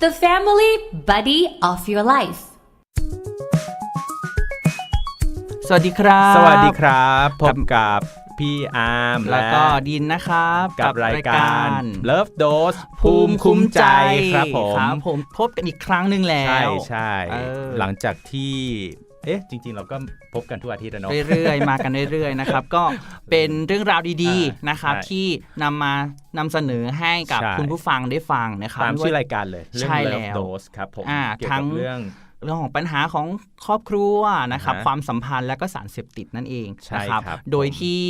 the family buddy of your life. สวัสดีครับ สวัสดีครับ พบกับพี่อาร์มแล้วก็ดินนะครับกับรายการ Love Dose ภูมิคุ้มใจครับผมครับผมพบกันอีกครั้งหนึ่งแล้ใช่วใช่เออหลังจากที่ เอ๊ะจริง ๆ เราก็พบกันทุกอาทิตย์นะเนาะเรื่อยๆ มากันเรื่อยๆนะครับ ก็เป็นเรื่องราวดีอ่าๆนะครับใช่ที่นำมานำเสนอให้กับใช่คุณผู้ฟังได้ฟังนะครับตามไว่ชื่อรายการเลยเรื่ใช่องแล้ว Love Dose ครับผมอ่าเกี่ยวทั้กับงเรื่องเรื่องของปัญหาของครอบครัวนะครับอ่าฮะความสัมพันธ์และก็สารเสพติดนั่นเองใช่นะครับครับ โดยที่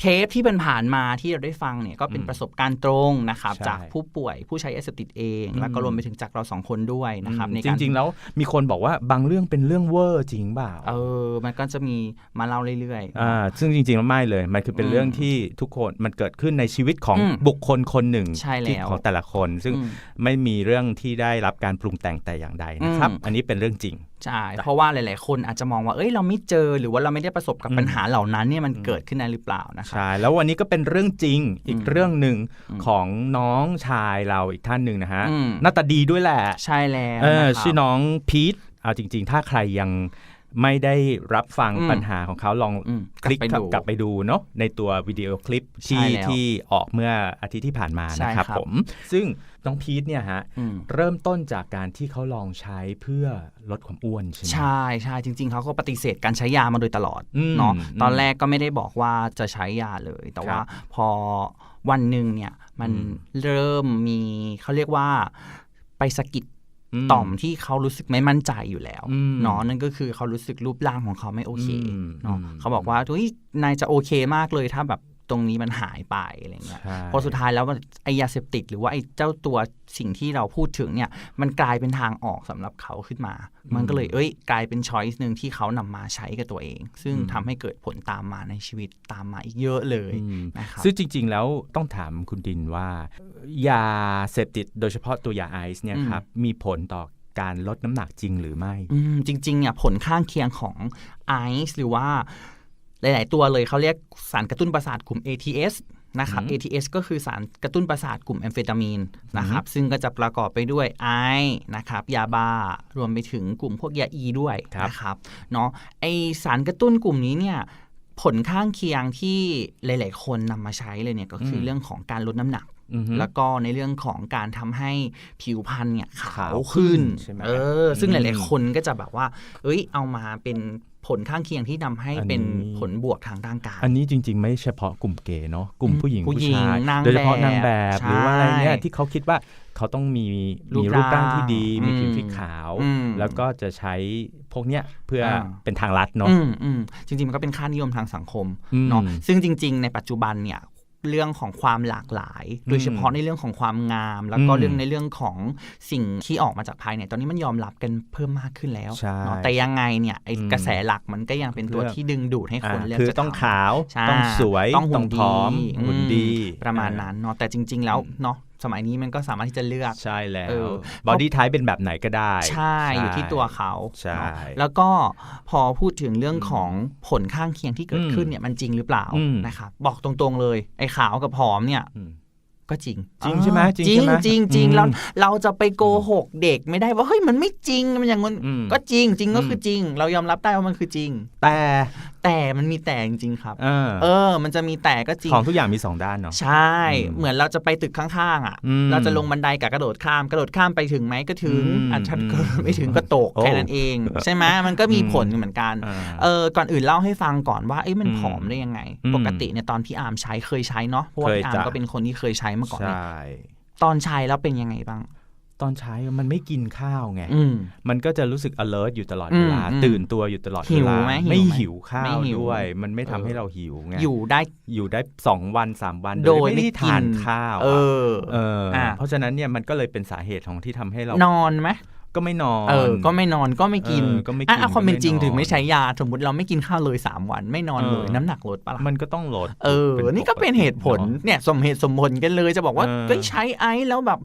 เอ่อเทปที่เป็นผ่านมาที่เราได้ฟังเนี่ยก็เป็นอืมประสบการณ์ตรงนะครับใช่จากผู้ป่วยผู้ใช้ยาเสพติดเองอืมแล้วก็รวมไปถึงจากเราสองคนด้วยนะครับในจการริง ๆ แล้วมีคนบอกว่าบางเรื่องเป็นเรื่องเวอร์จริงเปล่าเออ มันก็จะมีมาเล่าเรื่อยๆอ่าซึ่งจริงๆแล้วไม่เลย มันคือเป็นอืมเรื่องที่ทุกคนมันเกิดขึ้นในชีวิตของอืมบุคคลคนหนึ่งใช่แล้วที่ของแต่ละคน ซึ่งอืมไม่มีเรื่องที่ได้รับการปรุงแต่งแต่อย่างใดนะครับอืมอันนี้เป็นเรื่องจริง ใช่ เพราะว่าหลาย ๆ คนอาจจะมองว่าเอ้ยเราไม่เจอหรือว่าเราไม่ได้ประสบกับอืมปัญหาเหล่านั้นเนี่ยมันเกิดขึ้นได้หรือเปล่านะครับใช่แล้ววันนี้ก็เป็นเรื่องจริงอีกอืมเรื่องหนึ่งอืมของน้องชายเราอีกท่านหนึ่งนะฮะอืมหน้าตาดีด้วยแหละใช่แล้วเออนะครับชื่อน้องพีทเอาจริง ๆ ถ้าใครยังไม่ได้รับฟังอืมปัญหาของเขาลองอืมคลิกกลับไปดูกลับไปดูเนาะในตัววิดีโอคลิปใช่ที่แล้วที่ออกเมื่ออาทิตย์ที่ผ่านมาใช่นะครับครับผม ซึ่ง น้องพีทเนี่ยฮะอืมเริ่มต้นจากการที่เขาลองใช้เพื่อลดความอ้วนใช่ไหมใช่ใช่จริง ๆเขาก็ปฏิเสธการใช้ยามาโดยตลอดอืมเนาะอืมตอนแรกก็ไม่ได้บอกว่าจะใช้ยาเลย แต่ว่าครับพอวันหนึ่งเนี่ยมันอืมเริ่มมีเขาเรียกว่าไปสะกิดมต่อมที่เขารู้สึกไม่มั่นใจอยู่แล้วอืมเนาะนั่นก็คือเขารู้สึกรูปร่างของเขาไม่โอเคอืมเนาะอืมเขาบอกว่าเฮ้ยนายจะโอเคมากเลยถ้าแบบ ตรงนี้มันหายไปอะไรเงี้ยใช่พอสุดท้ายแล้วมันไอยาเสพติด หรือว่าไอเจ้าตัวสิ่งที่เราพูดถึงเนี่ย มันกลายเป็นทางออกสำหรับเขาขึ้นมา มันก็เลยเอ้ย กลายเป็นช้อยส์หนึ่งที่เขานำมาใช้กับตัวเอง ซึ่งทำให้เกิดผลตามมาในชีวิตตามมาอีกเยอะเลยอืมนะครับซึ่งจริง ๆ แล้วต้องถามคุณดินว่ายาเสพติดโดยเฉพาะตัวยาไอซ์เนี่ยครับมีผลต่อการลดน้ำหนักจริงหรือไม่อืมจริงๆเนี่ยผลข้างเคียงของไอซ์หรือว่า หลาย ๆ ตัวเลยเขาเรียกสารกระตุ้นประสาทกลุ่ม ATS นะครับอืม ATS ก็คือสารกระตุ้นประสาทกลุ่มแอมเฟตามีนนะครับซึ่งก็จะประกอบไปด้วยไอนะครับยาบ้ารวมไปถึงกลุ่มพวกยาอีด้วยครับนะครับเนาะไอสารกระตุ้นกลุ่มนี้เนี่ยผลข้างเคียงที่หลาย ๆ คนนำมาใช้เลยเนี่ยก็คืออมเรื่องของการลดน้ำหนักอือฮึแล้วก็ในเรื่องของการทำให้ผิวพรรณเนี่ยขาขาววขึ้นขึ้นใช่ไหมเออซึ่งหอืลายมๆคนก็จะแบบว่า เอ้ยเอามาเป็น ผลข้างเคียงที่นำให้อันนี้เป็นผลบวกทางร่างกาย อันนี้จริง ๆ ไม่เฉพาะกลุ่มเกย์เนาะกลุ่มอืมผู้หญิงผู้ผู้หญิงชายนางโดยเฉพาะแบบนางแบบใช่หรือว่าอะไรเนี่ยที่เขาคิดว่าเขาต้องมีรูปมีรูปร่างที่ดีร่างมีผิวอืมสีขาวอืมแล้วก็จะใช้พวกเนี้ยเพื่ออาเป็นทางลัดเนาะอืมอืมจริง ๆ มันก็เป็นค่านิยมทางสังคมอืมเนาะซึ่งจริง ๆ ในปัจจุบันเนี่ย เรื่องของความหลากหลาย โดยเฉพาะในเรื่องของความงาม แล้วก็อืมเรื่องในเรื่องของสิ่งที่ออกมาจากภายในตอนนี้มันยอมรับกันเพิ่มมากขึ้นแล้วใช่เนาะแต่ยังไงเนี่ยไอ้อืมกระแสหลักมันก็ยังเป็นตัวเรื่องที่ดึงดูดให้คนอ่าเลือกคือจะต้องทำขาวใช่ต้องสวย ต้องหุ่นผอมดีหุ่นอืมดีประมาณนั้นเนาะแต่จริง ๆ แล้วเนาะ สมัยนี้มันก็สามารถที่จะเลือกใช่แล้เอวอบอดี้ไทป์เป็นแบบไหนก็ได้ ใช่อยู่ที่ตัวเขาใช่เนาะแล้วก็พอพูดถึงเรื่องของผลข้างเคียงที่เกิดขึ้นเนี่ยมันจริงหรือเปล่าอืมนะครับบอกตรงๆเลย ไอ้ขาวกับผอมเนี่ยอืมก็จริง จริงใช่ไหมจริงจริใช่งไหมจริงจริงอืมเราเราจะไปโกหกเด็กไม่ได้ว่าเฮ้ยมันไม่จริงมันอย่างนั้นอืมก็จริงจริงก็อืมคือจริง เรายอมรับได้ว่ามันคือจริง แต่ แต่มันมีแต่จริงๆครับเออเออ มันจะมีแต่ก็จริงของทุกอย่างมีสองด้านเนาะใช่อืมเหมือนเราจะไปตึกข้างๆอะอืมเราจะลงบันไดกับกระโดดข้ามกระโดดข้ามไปถึงไหมก็ถึงอืมอาจจะอืมก็ไม่ถึงก็ตกโอ้แค่นั้นเอง ใช่ไหมมันก็มีอืมผลเหมือนกันอ่าเออก่อนอื่นเล่าให้ฟังก่อนว่าเอ้ยมันอืมผอมได้ยังไงอืมปกติเนี่ยตอนพี่อาร์มใช้เคยใช้เนาะเพราะว่าเคยพี่อาร์มจ้ะก็เป็นคนที่เคยใช้มาก่อนใช่เนี่ยตอนใช้แล้วเป็นยังไงบ้าง ตอนใช้มันไม่กินข้าวไงอืมมันก็จะรู้สึก alert อยู่ตลอดอืมเวลาอืมตื่นตัวอยู่ตลอดหิเววลาไหมหิวไหมไม่หิวข้าไม่วหิวด้วย มันไม่ทำเออให้เราหิวไง อยู่ได้ อยู่ได้สองวันสามวันโดยไม่ได้ไม่กินทานข้าว เออะอเอออะเพราะฉะนั้นเนี่ยมันก็เลยเป็นสาเหตุของที่ทำให้เรา นอนไหมก็ไม่นอน เออ ก็ไม่นอน ก็ไม่กินเออก็ไม่กินอะอะความเป็นจริงก็ไม่นอนถึงไม่ใช้ยา สมมติเราไม่กินข้าวเลย 3 วัน ไม่นอนเลยเออน้ำหนักลดปะล่ะ มันก็ต้องลด เออ นี่ก็เป็นเหตุผล เนอะเนี่ย สมเหตุสมผลกันเลย จะบอกว่าเออเฮ้ยใช้ไอซ์แล้วแบบ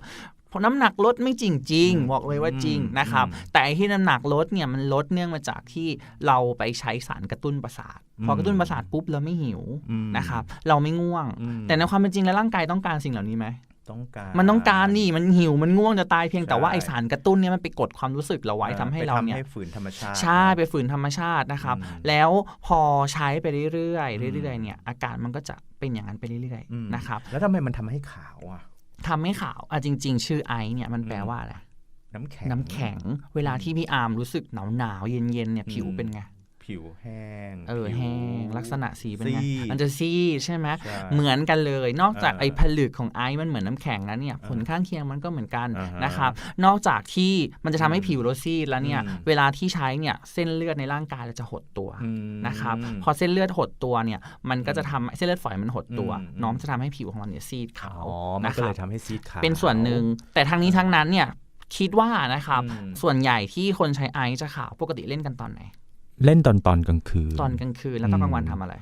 พอน้ำหนักลดไม่จริงจริงอืมบอกเลยว่าจริงอืมนะครับอืมแต่ไอ้ที่น้ำหนักลดเนี่ยมันลดเนื่องมาจากที่เราไปใช้สารกระตุ้นประสาทพอกระตุ้นประสาทปุ๊บเราไม่หิวอืมนะครับ เราไม่ง่วงอืมแต่ในความเป็นจริงแล้วร่างกายต้องการสิ่งเหล่านี้ไหมต้องการมันต้องการนี่มันหิวมันง่วงจะตายเพียงแต่ว่าใช่ไอสารกระตุ้นเนี่ยมันไปกดความรู้สึกเราไว้ทำให้เราเนี่ยไปทำให้ฝืนธรรมชาติใช่ไปฝืนธรรมชาตินะครับอืมแล้วพอใช้ไปเรื่อยอืมๆเรื่อยๆเนี่ยอาการมันก็จะเป็นอย่างนั้นไปเรื่อยอืมๆนะครับแล้วทำไมมันทำให้ขาวอะ ทำให้ขาวอะจริง ๆ ชื่อไอซ์เนี่ยมันแปลว่าอะไรน้ำแข็งน้ำแข็ง เวลาที่พี่อาร์มรู้สึกหนาวหนาวๆเย็นเย็นๆเนี่ยอืมผิวเป็นไง ผิวแห้งเออผิวแห้งลักษณะสีเป็นไงซีดมันจะซีดใช่ไหมใช่เหมือนกันเลย นอกจากเออไอ้ผลึกของไอซ์มันเหมือนน้ำแข็งแล้วเนี่ยผลข้างเคียงมันก็เหมือนกันอ่าฮะนะครับนอกจากที่มันจะทำให้ผิวเราซีดแล้วเนี่ยอืมเวลาที่ใช้เนี่ยเส้นเลือดในร่างกายเราจะหดตัวอืมนะครับพอเส้นเลือดหดตัวเนี่ยมันก็จะทำเส้นเลือดฝอยมันหดตัวอืมน้องจะทำให้ผิวของเราเนี่ยซีดอ๋ขาอวมันนะคก็รัเลบยทำให้ซีดขาวเป็นส่วนหนึ่งแต่ทั้งนี้ทั้งนั้นเนี่ยคิดว่านะครับอืมส่วนใหญ่ที่คนใช้ไอซ์จะขาวปกติเล่นกันตอนไหน เล่นตอนตอนกลางคืน ตอนกลางคืนแล้วตอนกลางวันทำอะไร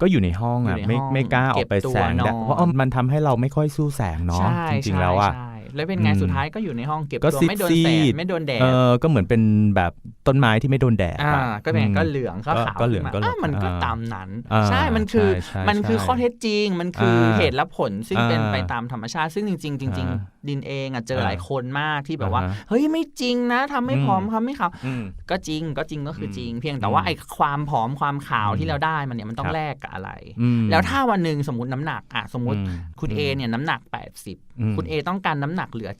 ก็อยู่ในห้องอยู่อะในไม่ห้องไม่กล้าอเก็อบกไปตัวแสงแดดนอนเพราะมันทำให้เราไม่ค่อยสู้แสงเนาะใช่จริงใช่ๆแล้วอะใช่แล้วเป็นไงอืมสุดท้ายก็อยู่ในห้องเก็บก็ตัวซีดไม่โดนซีแสงดไม่โดนแดดเออก็เหมือนเป็นแบบต้นไม้ที่ไม่โดนแดดอ่าอะก็เป็นไงอืมก็เหลืองก็ขาวก็เหลืองขึ้นมาก็เหลืองอะมันก็อ่าตามนั้นอ่าใช่มันคือใช่ใช่มันคือใช่ข้อเท็จจริง มันคืออาเหตุและผลซึ่งเป็นอ่าไปตามธรรมชาติซึ่งจริง ๆ จริงอ่าๆ ดินเองอะเจอหลายอ่าคนมากที่แบบว่าอ่าฮะเฮ้ยไม่จริงนะทำไม่ผอมอืมทำไม่ขาวอืมก็จริงก็จริงก็คืออมจริง เพียงแต่ว่าอืมไอ้ความผอมความขาวอืมที่เราได้มันเนี่ยมันต้อคงรับแลกกับอะไรอืมแล้วถ้าวันหนึ่งสมมติน้ำหนักอะสมมติอืมคุณอืมเอเนี่ยน้ำหนักอืม80 คุณเอต้องการน้ำหนักเหลือ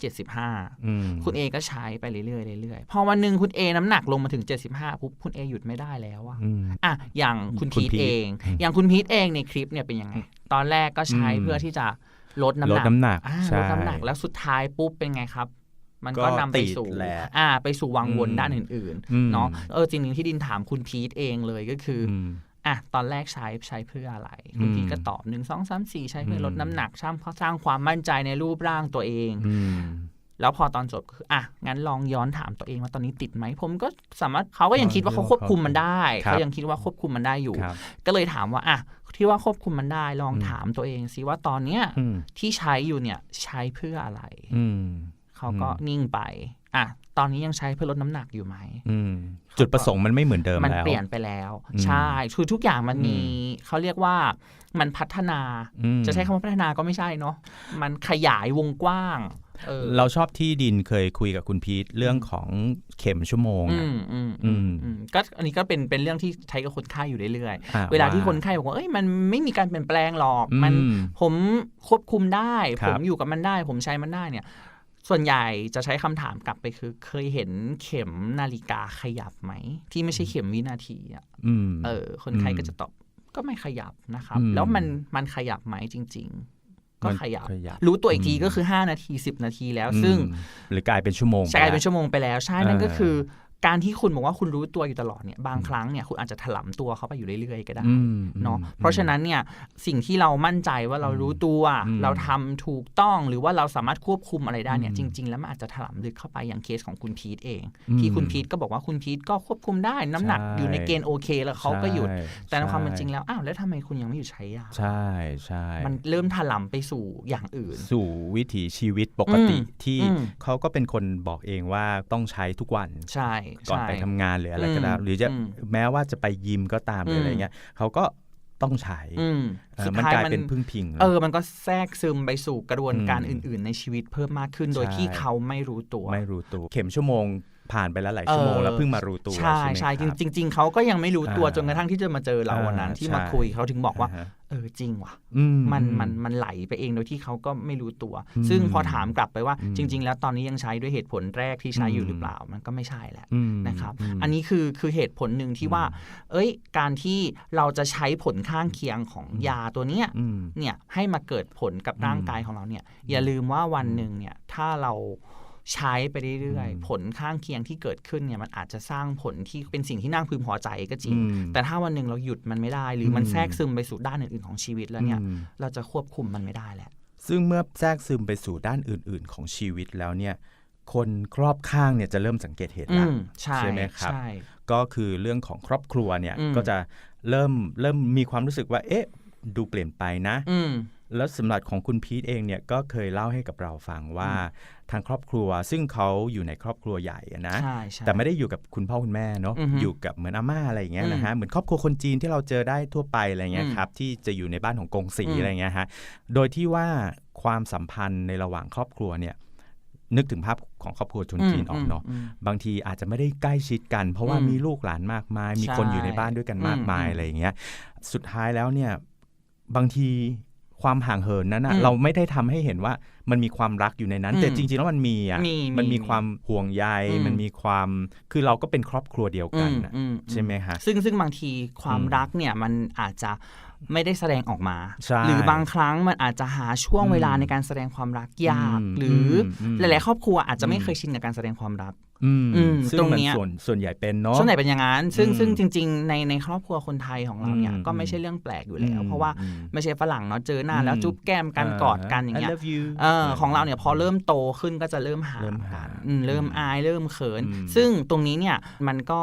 75อืมคุณเอก็ใช้ไปเรื่อยๆเรื่อยๆพอวันหนึ่งคุณเอน้ำหนักลงมาถึง 75ปุ๊บคุณเอหยุดไม่ได้แล้วอะอืมอะอย่างคุณคุณพีทพีทเองอืมอย่างคุณพีทเองในคลิปเนี่ยเป็นยังไงตอนแรกก็ใช้อืมเพื่อที่จะ ลดน้ำลหดนักน้ำหนักอ่าใช่ลดน้ำหนักแล้วสุดท้ายปุ๊บเป็นไงครับ มันก็ก็นำไปติดสู่แหละอ่า ไปสู่วังวนอืมด้านอื่นอืมๆเนาะเออจริงๆที่ดินถามคุณพีทเองเลยก็คือออืมอะตอนแรกใช้ใช้เพื่ออะไร คุณอืมพีทก็ตอบหนึ่งสองสามสี่ใช้เพื่ออมลดน้ำหนักสร้างสร้างความมั่นใจในรูปร่างตัวเองอืมแล้วพอตอนจบก็คืออะงั้นลองย้อนถามตัวเองว่าตอนนี้ติดไหมผมก็สามารถเขาก็ยังคิดว่าเขาควบคุมมันได้ครับเขายังคิดว่าควบคุมมันได้อยู่ครับก็เลยถามว่าอะ ที่ว่าควบคุมมันได้ลองอืมถามตัวเองสิว่าตอนเนี้ยอืมที่ใช้อยู่เนี่ยใช้เพื่ออะไรอืมเขาก็อืมนิ่งไป อะ ตอนนี้ยังใช้เพื่อลดน้ำหนักอยู่ไหมอืมจุดประสงค์มันไม่เหมือนเดิมมันแล้วเปลี่ยนไปแล้วอืมใช่คือทุกอย่างมันมีอืเขาเรียกว่ามันพัฒนาอืมจะใช้คำว่าพัฒนาก็ไม่ใช่เนาะมันขยายวงกว้าง เออเราชอบที่ดินเคยคุยกับคุณพีทเรื่องของเข็มชั่วโมงอือะมอืมอือืมมอืมก็อันนี้ก็เป็นเป็นเรื่องที่ใช้กับคนไข้อยู่เรื่อยอ่ๆเวลาที่คนไข้บอกว่าเอ้ยมันไม่มีการเปลี่ยนแปลงหรอกอืมันผมควบคุมได้ครัผบมอยู่กับมันได้ ผมใช้มันได้เนี่ยส่วนใหญ่จะใช้คำถามกลับไปคือ เคยเห็นเข็มนาฬิกาขยับไหม ที่ไม่ใช่เข็มวินาทีอะอืมเออ คนไข้อืมก็จะตอบก็ไม่ขยับนะครับอืมแล้วมันมันขยับไหมจริง ๆ ก็มันขยับขยับ รู้ตัวอีกทีอืมก็คือ 5 นาที 10 นาทีแล้วซึ่งอืมหรือกลายเป็นชั่วโมงใช้กลายเป็นไแล้วชั่วโมงไปแล้ว ใช่นั่นก็เออคือ การที่คุณบอกว่าคุณรู้ตัวอยู่ตลอดเนี่ยบางครั้งเนี่ยคุณอาจจะถลำตัวเข้าไปอยู่เรื่อยๆก็ได้อืมเนาะอืมเพราะฉะนั้นเนี่ยสิ่งที่เรามั่นใจว่าเรารู้ตัวอืมเราทำถูกต้องหรือว่าเราสามารถควบคุมอะไรได้เนี่ยอืมจริง ๆ แล้วมันอาจจะถลำลึกเข้าไปอย่างเคสของคุณพีทเองอืมที่คุณพีทก็บอกว่าคุณพีทก็ควบคุมได้น้ำหนักใช่อยู่ในเกณฑ์โอเค แล้วเขาก็หยุดใช่แต่ในความเป็นจริงใช่แล้วอ้าวแล้วทำไมคุณยังไม่หยุดใช้ยาใช่ใช่มันเริ่มถลำไปสู่อย่างอื่น สู่วิถีชีวิตปกติอืมที่อืมเขาก็เป็นคนบอกเองว่าต้องใช้ทุกวันใช่ก่อนใช่ไปทำงานหรืออะไรก็ได้อืมหรือจะอืมแม้ว่าจะไปยิมก็ตามหรืออะไรอืมเงี้ยเขาก็ต้องใช้อืมเออสุดมันท้ายกลายมันเป็นพึ่งพิง เออ มันก็แทรกซึมไปสู่กระบวนการอืมอื่น ๆ ในชีวิตเพิ่มมากขึ้น โดยใช่ที่เขาไม่รู้ตัว ไม่รู้ตัว เข็มชั่วโมง ผ่านไปแล้วหลายชั่วโมงเออแล้วเพิ่งมารู้ตัวใช่ใช่ไหมใช่ครับจริงจริงๆเขาก็ยังไม่รู้ตัวอ่าจนกระทั่งที่จะมาเจอเราวันนั้นอ่าที่มาใช่คุยเขาถึงบอกว่าฮะเออจริงว่ะอืมันอืมันมันไหลไปเองโดยที่เขาก็ไม่รู้ตัวอืมซึ่งพอถามกลับไปว่าอืมจริง ๆ แล้วตอนนี้ยังใช้ด้วยเหตุผลแรกที่ใช้อยู่อืมหรือเปล่ามันก็ไม่ใช่แหละอืมนะครับมอันนี้คือคือเหตุผลหนึ่งที่ว่า เอ้ย การที่เราจะใช้ผลข้างเคียงของยาตัวเนี้ยอืมเนี่ยให้มาเกิดผลกับร่างกายของเราเนี่ย อย่าลืมว่าวันหนึ่งเนี่ยถ้าเรา ใช้ไปเรื่อยอืมๆผลข้างเคียงที่เกิดขึ้นเนี่ยมันอาจจะสร้างผลที่เป็นสิ่งที่น่าพึงพอใจก็จริงอืมแต่ถ้าวันหนึ่งเราหยุดมันไม่ได้ หรือมันอืมแทรกซึมไปสู่ด้านอื่นๆของชีวิตแล้วเนี่ยอืมเราจะควบคุมมันไม่ได้แหละ ซึ่งเมื่อแทรกซึมไปสู่ด้านอื่น ๆ ของชีวิตแล้วเนี่ยคนครอบข้างเนี่ยจะเริ่มสังเกตเห็นอืละมใช่ใช่ไหมครับใช่ก็คือเรื่องของครอบครัวเนี่ยอืมก็จะเริ่มเริ่มมีความรู้สึกว่าเอ๊ะดูเปลี่ยนไปนะอืม แล้วสำหรับของคุณพีทเองเนี่ยก็เคยเล่าให้กับเราฟังว่าทางครอบครัว ซึ่งเขาอยู่ในครอบครัวใหญ่อะนะใช่ใช่แต่ไม่ได้อยู่กับคุณพ่อคุณแม่เนาะอือฮึอยู่กับเหมือนอาม่าอะไรอย่างเงี้ยอืมนะฮะเหมือนครอบครัวคนจีนที่เราเจอได้ทั่วไปอะไรเงี้ยอืมครับที่จะอยู่ในบ้านของกงสีอืมอะไรเงี้ยฮะโดยที่ว่าความสัมพันธ์ในระหว่างครอบครัวเนี่ยนึกถึงภาพของครอบครัวชนจีนออกเนาะมบางทีอาจจะไม่ได้ใกล้ชิดกัน เพราะว่าอืมมีลูกหลานมากมาย มีใช่คนอยู่ในบ้านด้วยกันมากมายอืมอะไรอย่างเงี้ยสุดท้ายแล้วเนี่ยบางที ความห่างเหินนั้นนะอืมเราไม่ได้ทำให้เห็นว่ามันมีความรักอยู่ในนั้นอืมแต่จริงๆแล้วมันมีอะมีมันมีมีความห่วงใยอืมมันมีความคือเราก็เป็นครอบครัวเดียวกันน่ะอือืใช่ไหมฮะซึ่งซึ่งบางทีความอืมรักเนี่ยมันอาจจะไม่ได้แสดงออกมาใช่หรือบางครั้งมันอาจจะหาช่วงอืมเวลาในการแสดงความรักยากอืมหรืออมหลาย ๆ ครอบครัวอาจจะไม่เคยชินกับการแสดงความรัก อืมอืมซึ่งตรงมันเนี้ยส่วนส่วนใหญ่เป็นเนาะส่วนใหญ่เป็นอย่างนั้นซึ่งอืมซึ่งจริง ๆ ในในครอบครัวคนไทยของเราเนี่ยอืมก็ไม่ใช่เรื่องแปลกอยู่แล้วอืมเพราะว่าอืมไม่ใช่ฝรั่งเนาะเจอหน้าแล้วอืมจุ๊บแก้มกันกอดกันอย่างเงี้ I ย love you เออของเราเนี่ยพอเริ่มโตขึ้นก็จะเริ่มห่างเริ่มกัห่านงอืมเริ่มอายเริ่มเขินอืมซึ่งตรงนี้เนี่ยมันก็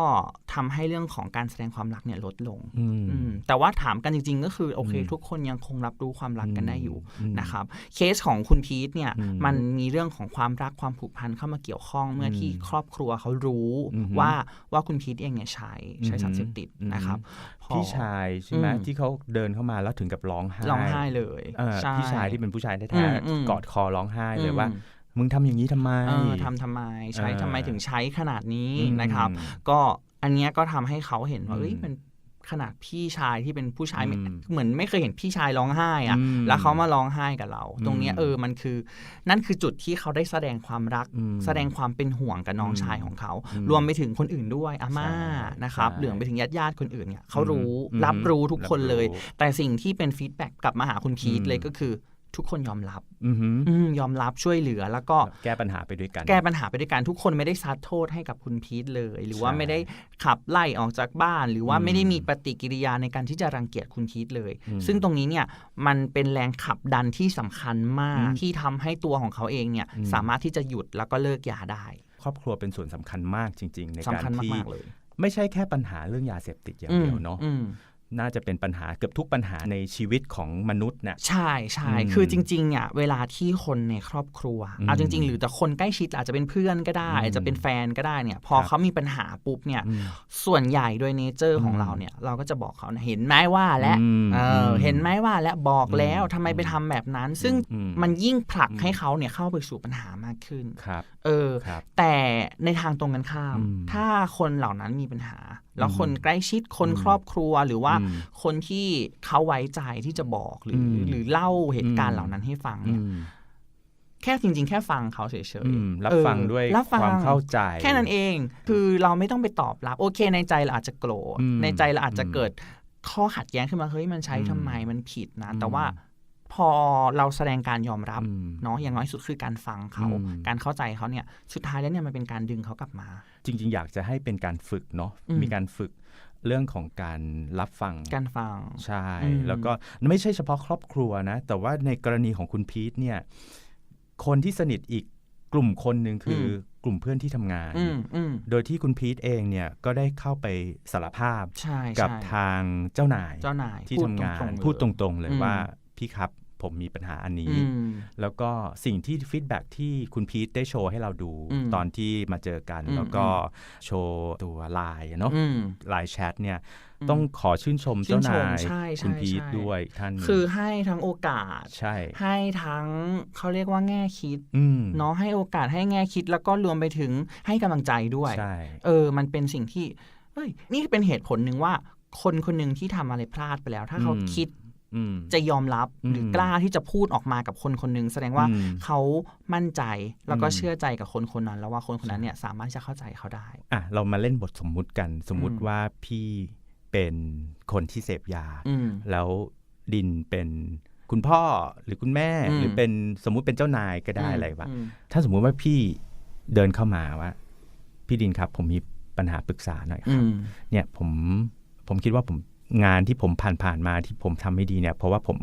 ทำให้เรื่องของการแสดงความรักเนี่ยลดลงอืมอืมแต่ว่าถามกันจริง ๆ ก็คือโอเคอืมทุกคนยังคงรับรู้ความรักกันได้อยู่อืมนะครับเคสของคุณพีทเนี่ยอืมมันมีเรื่องของความรักความผูกพันเข้ามาเกี่ยวข้องเมื่อที่อืมครอบครัวเขารู้อือฮึว่าว่าคุณพีทเองเนี่ยใช้ใช้อือฮึสารเสพติดอือฮึนะครับพอพี่ชายใช่ไหมอืมที่เขาเดินเข้ามาแล้วถึงกับร้องไห้ร้องไห้เลยเออใช่พี่ชายที่เป็นผู้ชายอืแท้มอืมๆกอดคอร้องไห้เลยอืมว่ามึงทำอย่างนี้ทำไมเออทำทำไมใช้เออทำไมถึงใช้ขนาดนี้อืมนะครับ ก็อันเนี้ยก็ทำให้เขาเห็นว่าอืมเอ้ยมัน ขนาดพี่ชายที่เป็นผู้ชายไม่อืมเหมือนไม่เคยเห็นพี่ชายร้องไห้อะอืมแล้วเขามาร้องไห้กับเรา ตรงเนี้ยอืมเออมันคือ นั่นคือจุดที่เขาได้แสดงความรักอืมแสดงความเป็นห่วงกับน้องอืมชายของเขาอืมรวมไปถึงคนอื่นด้วยอาม่าใช่นะครับใช่เหลืองไปถึงญาติญาติๆคนอื่นเนี่ยเขารู้อืมรับรู้ทุกคนเลยรับรู้แต่สิ่งที่เป็นฟีดแบ็กกลับมาหาคุณพีทอืมเลยก็คือ ทุกคนยอมรับอือหืออืมยอมรับช่วยเหลือแล้วก็แก้ปัญหาไปด้วยกัน แก้ปัญหาไปด้วยกัน ทุกคนไม่ได้ซัดโทษให้กับคุณพีทเลย หรือว่าใช่ไม่ได้ขับไล่ออกจากบ้าน หรือว่าอืมไม่ได้มีปฏิกิริยาในการที่จะรังเกียจคุณพีทเลยอืมซึ่งตรงนี้เนี่ยมันเป็นแรงขับดันที่สำคัญมากอืมที่ทำให้ตัวของเขาเองเนี่ยอืมสามารถที่จะหยุดแล้วก็เลิกยาได้ ครอบครัวเป็นส่วนสำคัญมากจริง ๆ ในสำการคัญที่มากๆเลยไม่ใช่แค่ปัญหาเรื่องยาเสพติดอย่างเดียวเนาะอืม น่าจะเป็นปัญหาเกือบทุกปัญหาในชีวิตของมนุษย์เนี่ยใช่ใช่อืมคือจริงๆเนี่ยเวลาที่คนในครอบครัวอืมเอาจริง ๆ หรือแต่คนใกล้ชิดอาจจะเป็นเพื่อนก็ได้อืมอาจจะเป็นแฟนก็ได้เนี่ยพอครับเขามีปัญหาปุ๊บเนี่ยอืมส่วนใหญ่โดยเนเจอร์ของอืมเราเนี่ยเราก็จะบอกเขานะเห็นไหมว่าแล้วอืมเอออมเห็นไหมว่าแล้วบอกแล้วอืมทำไมไปทำแบบนั้น ซึ่งอืมมันยิ่งผลักอืมให้เขาเนี่ยเข้าไปสู่ปัญหามากขึ้นครับเออครับแต่ในทางตรงกันข้ามอืมถ้าคนเหล่านั้นมีปัญหา แล้วอืมคนใกล้ชิดคนอืมครอบครัวหรือว่าอืมคนที่เขาไว้ใจที่จะบอกหรืออมหรือเล่าเหตุการอืณ์มเหล่านั้นให้ฟังอืเนี่ยมแค่จริง ๆ แค่ฟังเขาเฉยอืมๆรับเออฟังด้วยรับฟังความเข้าใจ แค่นั้นเอง คือเราไม่ต้องไปตอบรับ โอเค ในใจเราอาจจะโกรธอืมในใจเราอาจจะเกิดข้อขัดแย้งขึ้นมาเฮ้ยมันใช้อืมทำไมมันผิดนะอืมแต่ว่า พอเราแสดงการยอมรับอืมเนาะอย่างน้อยสุดคือการฟังเขาอืมการเข้าใจเขาเนี่ยสุดท้ายแล้วเนี่ยมันเป็นการดึงเขากลับมา จริง ๆ อยากจะให้เป็นการฝึกเนาะอืมมีการฝึกเรื่องของการรับฟัง การฟัง ใช่อืมแล้วก็ไม่ใช่เฉพาะครอบครัวนะ แต่ว่าในกรณีของคุณพีทเนี่ย คนที่สนิทอีกกลุ่มคนหนึ่งคืออกลุ่มเพื่อนที่ทำงานอืมอืมโดยที่คุณพีทเองเนี่ยก็ได้เข้าไปสารภาพใช่กับใช่ทางเจ้านายเจ้านายที่พูดทำงานตรงๆพูดตเลยรงๆเลยอืมว่าพี่ครับ ผมมีปัญหาอันนี้อืมแล้วก็สิ่งที่ฟีดแบ็กที่คุณพีทได้โชว์ให้เราดูอืมตอนที่มาเจอกันอืมแล้วก็โชว์ตัวไลน์เนาะอืมไลน์แชทเนี่ยอืมต้องขอชื่นชมชื่เจ้านชมนายใช่ใช่คุณพีทใช่ด้วยท่านคือให้ทั้งโอกาสใช่ ให้ทั้งเขาเรียกว่าแง่คิดอืมเนาะให้โอกาสให้แง่คิดแล้วก็รวมไปถึงให้กำลังใจด้วยใช่เออ มันเป็นสิ่งที่เฮ้ยนี่เป็นเหตุผลหนึ่งว่าคนคนหนึ่งที่ทำอะไรพลาดไปแล้ว ถ้าเขาอืมคิดอืม จะยอมรับอืมหรือกล้าที่จะพูดออกมากับคนคนหนึ่งแสดงว่าอืมเขามั่นใจแล้วก็อืมเชื่อใจกับคนคนนั้น แล้วว่าคนคนนั้นเนี่ยสามารถจะเข้าใจเขาได้อะเรามาเล่นบทสมมุติกัน สมมุติอืมว่าพี่เป็นคนที่เสพยาอืมแล้วดินเป็นคุณพ่อหรือคุณแม่อืมหรือเป็นสมมุติเป็นเจ้านายก็ได้มอะไรแบบมถ้าสมมุติว่าพี่เดินเข้ามาว่า พี่ดินครับ ผมมีปัญหาปรึกษาหน่อยคอืรับมเนี่ยผมผมคิดว่าผม งานที่ผมผ่านผ่านๆมาที่ผมทำไม่ดีเนี่ย เพราะว่าผม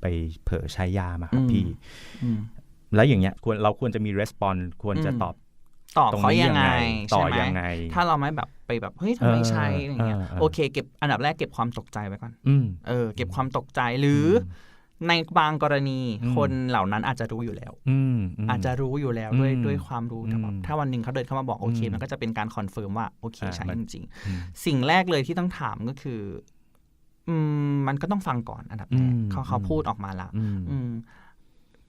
ไปเผลอใช้ยามาครับอืมพี่อืมแล้วอย่างเงี้ยควรเราควรจะมีรีสปอนควรจะอืมตอบตอบตรงเขานี้ยังไงต่อใช่ไหมยังไง ถ้าเราไม่แบบไปแบบเฮ้ยทำไมเออใช่อะไรเงี้ยเออเออโอเค เก็บอันดับแรกเก็บความตกใจไว้ก่อนอืมเออ เก็บความตกใจหรืออในบางกรณีอืมคนเหล่านั้นอาจจะรู้อยู่แล้วอืมมอาจจะรู้อยู่แล้วด้วยอืมด้วยความรู้แต่ว่าอืมถ้าวันหนึ่งเขาเดินเข้ามาบอกโอเคอืมมันก็จะเป็นการคอนเฟิร์มว่าโอเคอ่าใช่มันจริงอืมๆสิ่งแรกเลยที่ต้องถามก็คือ อืมมันก็ต้องฟังก่อนอันดับแรกอืมเขาเขาอืมพูดออกมาแล้วอืมอืม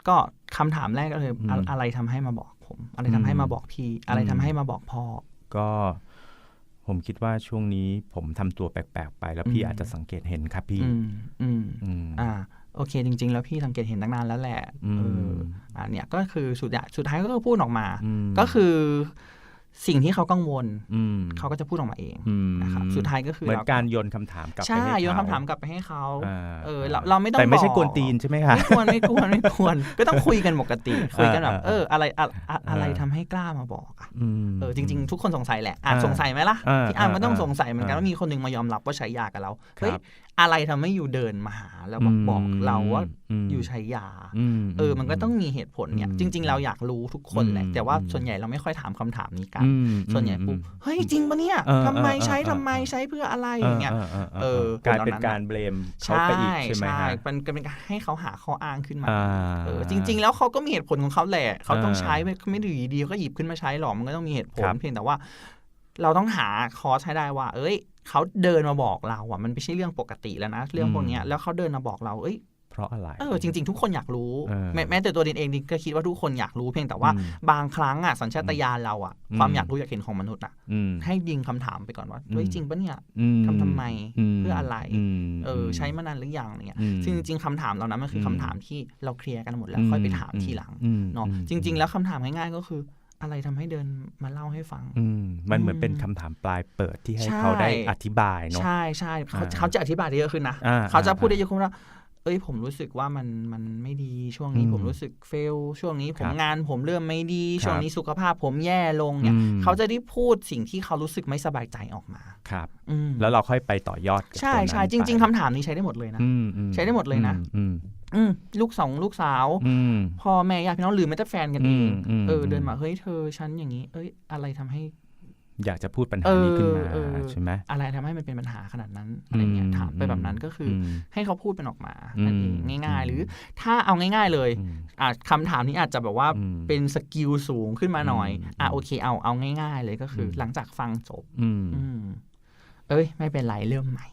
ก็คำถามแรกก็เลยอะอืมอะไรทำให้มาบอกผม อะไรทำให้อืมมาบอกพี่ อะไรทำให้มาบอกพ่อ ก็ผมคิดว่าช่วงนี้ผมทำตัวแปลกๆไป แล้วพี่อืมอาจจะสังเกตเห็นครับพี่อืมอืมอืมอ่า โอเค จริง ๆ แล้วพี่สังเกตเห็นตั้งนานแล้วแหละอืมเอออ่าเนี่ยก็คือสุดท้ายสุดท้ายก็พูดออกมาอืมก็คือ สิ่งที่เขากังวลอืมเขาก็จะพูดออกมาเองอืมนะครับสุดท้ายก็คือเหมือนเราการโยนคำถามกลับไปใช่ให้โยนเขคำถามกลับไปให้เขาอ่าเออเราเราไม่ต้องแต่ไม่ใช่บอกกวนตีนใช่ไหมคะไม่ควรไม่ควรไม่ควรก็ต้องคุยกันปกติ คุยกันแบบอ่าเอออะไรอะอะอะไรอ่าทำให้กล้ามาบอกอะมเออจริง ๆ ทุกคนสงสัยแหละอะอ่าสงสัยไหมล่ะอ่าพี่อาร์มก็ต้องอ่าสงสัยเหมือนกันอ่าว่ามีคนหนึ่งมายอมรับว่าใช้ยากับเราครับเฮ้ยอะไรทำให้อยู่เดินมาหาแล้วบอกบอกเราว่ามอยู่ใช้ยามเออ มันก็ต้องมีเหตุผลเนี่ยอืมจริง ๆ เราอยากรู้ทุกคนแหละอืมแต่ว่าอืมส่วนใหญ่เราไม่ค่อยถามคำถามนี้กันอืมส่วนใหญ่อืมปุ๊บ เฮ้ย จริงปะเนี่ยเออทำไมเออใช้เออทำไมใช้เพื่ออะไรอย่างเงี้ย เออกลายเป็นคนเหล่านั้นการเบลมเขาใช่ไปอีกใช่ไหมใช่ฮะเป็นเป็นการให้เขาหาข้ออ้างขึ้นมาอ่าเออ จริง ๆ แล้วเขาก็มีเหตุผลของเขาแหละ เขาต้องอ่าใช้ไม่ไม่ได้อยู่ดีๆก็หยิบขึ้นมาใช้หรอก มันก็ต้องมีเหตุผลครับเพียงแต่ว่า เราต้องหาคอร์สให้ได้ว่า เอ้ย เขาเดินมาบอกเราอะ มันไม่ใช่เรื่องปกติแล้วนะ เรื่องพวกเนี้ยแล้วเขาเดินมาบอกเรา เอ้ยเพ ราะอะไร เออจริง ๆ ทุกคนอยากรู้เออแม้แม้แต่ตัวดินเองดินก็คิดว่าทุกคนอยากรู้เพียงแต่ว่าอืมบางครั้งอะสัญชาตญาณเราอะอืมความอยากรู้อยากเห็นของมนุษย์อะอืมให้ยิงคำถามไปก่อนว่าเฮ้ยอืมจริงปะเนี่ยอืมทำทำไมมเพื่ออะไรมเออใช้มานานหรือยังอะไรเงี้ยอืมซึ่งจริงๆคำถามเหล่านั้นมันคืออมคำถามที่เราเคลียร์กันหมดแล้วค่อยไปถามทีหลังอืมเนาะอืมจริง ๆ แล้วคำถามง่ายๆก็คืออะไรทำให้เดินมาเล่าให้ฟังอืมมันเหมือนอืมเป็นคำถามปลายเปิดที่ให้ใช่เขาได้อธิบายเนาะ ใช่ใช่เขาอ่าเขาจะอธิบายได้เยอะขึ้นนะอ่าเขาจะพูดได้อ่าเยอะขึ้นว่า เอ้ยผมรู้สึกว่ามันมันไม่ดีช่วงนี้อืมผมรู้สึกเฟลช่วงนี้ผมครับงานผมเริ่มไม่ดีครับช่วงนี้สุขภาพผมแย่ลงเนี่ยอืมเขาจะได้พูดสิ่งที่เขารู้สึกไม่สบายใจออกมาครับอืมแล้วเราค่อยไปต่อยอดกับใช่ตนั้นใช่จริงๆไปคำถามนี้ใช้ได้หมดเลยนะอืมอืมใช้ได้หมดเลยนะอืมอืมลูกสองลูกสาวอืมพ่อแม่ญาติพี่น้องหรือแม้แต่แฟนกันเองอืมเอออมเดินมาเฮ้ยเธอฉันอย่างนี้ เอ้ยอะไรทำให้ อยากจะพูดปัญหานี้ขึ้นมาเออเออใช่ไหมอะไรทำให้มันเป็นปัญหาขนาดนั้นอะไรเงี้ยถามไปแบบนั้นก็คืออมให้เขาพูดเป็นออกมาอืมนั่นเองง่าย ๆ หรือถ้าเอาง่าย ๆเลยอืมอะคำถามนี้อาจจะแบบว่าอืมเป็นสกิลสูงขึ้นมาหน่อยอืมอะโอเคเอาเอาง่าย ๆ เลยก็คืออมหลังจากฟังจบ อืมอืมเอ้ย ไม่เป็นไรเริ่มใหม่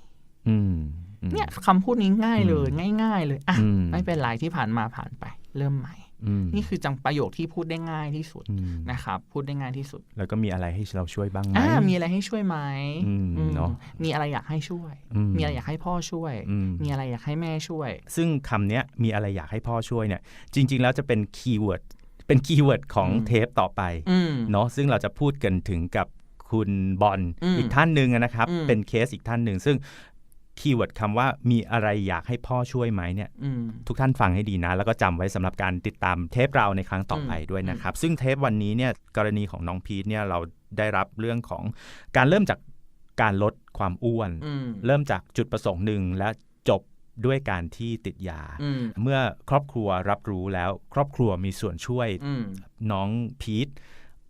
อืมอืมเนี่ยคำพูดนี้ง่ายเลย ง่าย ๆ เลยอะอืมไม่เป็นไรที่ผ่านมาผ่านไป เริ่มใหม่อืม นี่คือจังประโยคที่พูดได้ง่ายที่สุดอืมนะครับพูดได้ง่ายที่สุด แล้วก็มีอะไรให้เราช่วยบ้างไหมอ่ามีอะไรให้ช่วยไหมอืมอืมเนอะมีอะไรอยากให้ช่วยอืมมีอะไรอยากให้พ่อช่วยอืมมีอะไรอยากให้แม่ช่วย ซึ่งคำเนี้ยมีอะไรอยากให้พ่อช่วยเนี่ย จริง ๆ แล้วจะเป็นคีย์เวิร์ดเป็นคีย์เวิร์ดของอืมเทปต่อไปอืมเนาะซึ่งเราจะพูดกันถึงกับคุณบอลอืมอีกท่านหนึ่งนะครับอืมเป็นเคสอีกท่านหนึ่ง ซึ่ง คีย์เวิร์ดคำว่ามีอะไรอยากให้พ่อช่วยไหมเนี่ยอืมทุกท่านฟังให้ดีนะ แล้วก็จำไว้สำหรับการติดตามเทปเราในครั้งต่อไปด้วยนะครับ ซึ่งเทปวันนี้เนี่ยกรณีของน้องพีทเนี่ยเราได้รับเรื่องของการเริ่มจากการลดความอ้วนอืมเริ่มจากจุดประสงค์หนึ่งและจบด้วยการที่ติดยาอืมเมื่อครอบครัวรับรู้แล้ว ครอบครัวมีส่วนช่วยอืมน้องพีท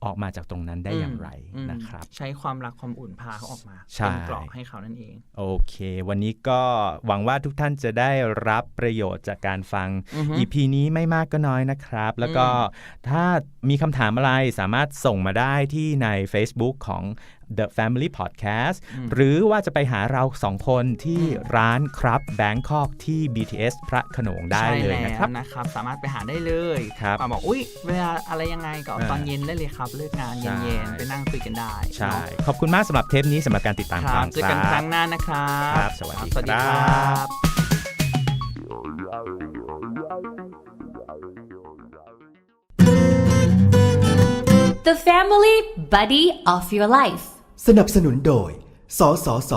ออกมาจากตรงนั้นได้อย่างไรอืมนะครับ ใช้ความรักความอุ่นพาเขาออกมาใช่เป็นเกราะให้เขานั่นเอง โอเค วันนี้ก็หวังว่าทุกท่านจะได้รับประโยชน์จากการฟังอือฮึ EP นี้ไม่มากก็น้อยนะครับ แล้วก็อืมถ้ามีคำถามอะไรสามารถส่งมาได้ที่ใน Facebook ของ The Family Podcast หรือว่าจะไปหาเราสองคนที่ร้านครับ Bangkok ที่ BTS พระโขนงได้ใช่เลยแล้วนะครับนะครับสามารถไปหาได้เลยครับมาบอกอุ้ยเวลาอะไรยังไงก็เออตอนเย็นได้เลยครับ เลิกงานใช่เย็นๆไปนั่งคุยกันได้ใช่เนาะขอบคุณมากสำหรับเทปนี้สำหรับการติดตามคครัรั้บงเจอกันครั้งหน้านะครับครับสวัสดีสวัสดีคครัรับบ The family buddy of your life. สนับสนุนโดย สสส